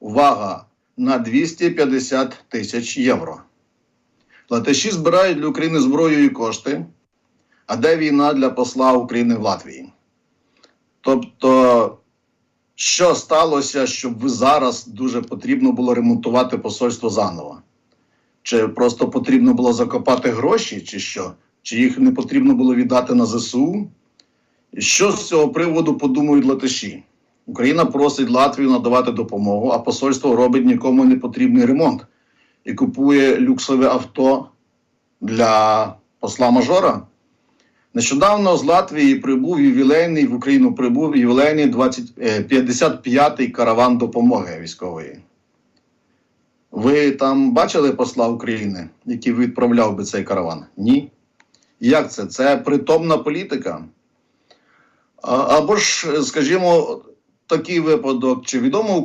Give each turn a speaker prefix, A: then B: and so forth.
A: увага, на 250 тисяч євро. Латиші збирають для України зброю і кошти, а де війна для посла України в Латвії? Тобто, що сталося, щоб зараз дуже потрібно було ремонтувати посольство заново? Чи просто потрібно було закопати гроші, чи що? Чи їх не потрібно було віддати на ЗСУ? Що з цього приводу подумають латиші? Україна просить Латвію надавати допомогу, а посольство робить нікому не потрібний ремонт і купує люксове авто для посла мажора. Нещодавно з Латвії прибув ювілейний в Україну прибув ювілейний 20, е, 55-й караван допомоги військової. Ви там бачили посла України, який відправляв би цей караван? Ні. Як це? Це притомна політика. Або ж, скажімо, такий випадок, чи відомо Україні.